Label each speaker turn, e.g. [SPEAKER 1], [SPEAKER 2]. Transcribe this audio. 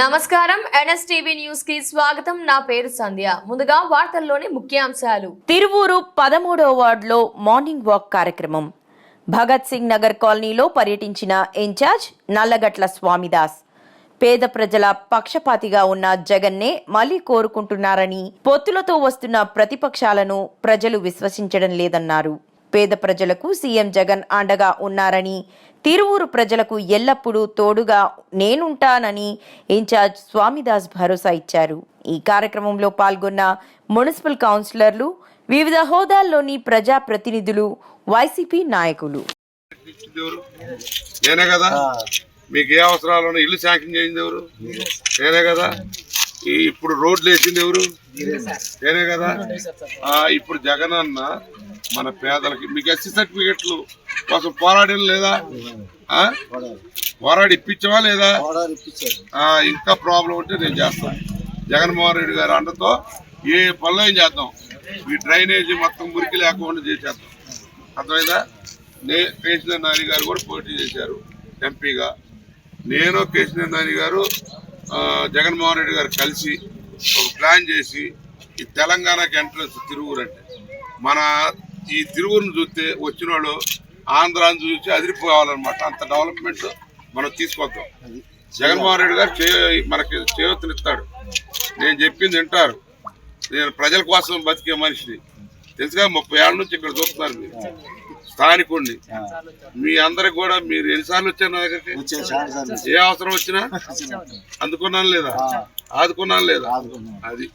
[SPEAKER 1] నమస్కారం. ఎన్ఎస్టీవీ న్యూస్కి స్వాగతం. నా పేరు సంధ్య. ముందుగా వార్తల్లోని ముఖ్యాంశాలు.
[SPEAKER 2] తిరువూరు పదమూడో వార్డులో మార్నింగ్ వాక్ కార్యక్రమం. భగత్ సింగ్ నగర్ కాలనీలో పర్యటించిన ఇన్ఛార్జ్ నల్లగట్ల స్వామిదాస్. పేద ప్రజల పక్షపాతిగా ఉన్న జగన్నే మళ్ళీ కోరుకుంటున్నారని పొత్తులతో వస్తున్న ప్రతిపక్షాలను ప్రజలు విశ్వసించడం లేదన్నారు. పేద ప్రజలకు సీఎం జగన్ అండగా ఉన్నారని తిరువూరు ప్రజలకు ఎల్లప్పుడూ తోడుగా నేనుంటానని ఇన్ఛార్జ్ స్వామిదాస్ భరోసా ఇచ్చారు. ఈ కార్యక్రమంలో పాల్గొన్న మున్సిపల్ కౌన్సిలర్లు వివిధ హోదాల్లోని ప్రజా ప్రతినిధులు వైసీపీ నాయకులు.
[SPEAKER 3] నేనే కదా? మీకు ఏ అవసరాలు ఇల్లు శాంక్షన్ చేసింది ఎవరు? నేనే కదా? ఈ ఇప్పుడు రోడ్లు వేసింది ఎవరు? నేనే కదా? ఆ, ఇప్పుడు జగన్ అన్న మన పేదలకి మీకు ఎస్సీ సర్టిఫికెట్లు కోసం పోరాడడం లేదా? పోరాడి ఇప్పించవా లేదా? ఇంకా ప్రాబ్లం ఉంటే నేను చేస్తాను. జగన్మోహన్ రెడ్డి గారి అండతో ఏ పనులు ఏం చేద్దాం. ఈ డ్రైనేజీ మొత్తం మురికి లేకుండా చేసేద్దాం. అర్థమైందా? నే కేసీఆర్ నాని గారు కూడా పోటీ చేశారు ఎంపీగా. నేను కేసీఆర్ నాని గారు జగన్మోహన్ రెడ్డి గారు కలిసి ఒక ప్లాన్ చేసి ఈ తెలంగాణకి ఎంట్రన్స్ తిరువురు అంటే మన ఈ తిరువురుని చూస్తే వచ్చిన వాళ్ళు ఆంధ్రాని చూసి అదిరిపోవాలన్నమాట. అంత డెవలప్మెంట్ మనం తీసుకొద్దాం. జగన్మోహన్ రెడ్డి గారు చే మనకి చేయూతనిస్తాడు. నేను చెప్పింది వింటారు. నేను ప్రజల కోసం బతికే మనిషిని. తెలుసుగా ముప్పై ఏళ్ళ నుంచి ఇక్కడ చూస్తున్నారు మీరు. స్థానికుడిని మీ అందరికి కూడా మీరు ఎన్నిసార్లు వచ్చారు నా దగ్గరికి? ఏ అవసరం వచ్చినా? అందుకున్నాను లేదా? ఆదుకున్నాను లేదా? అది.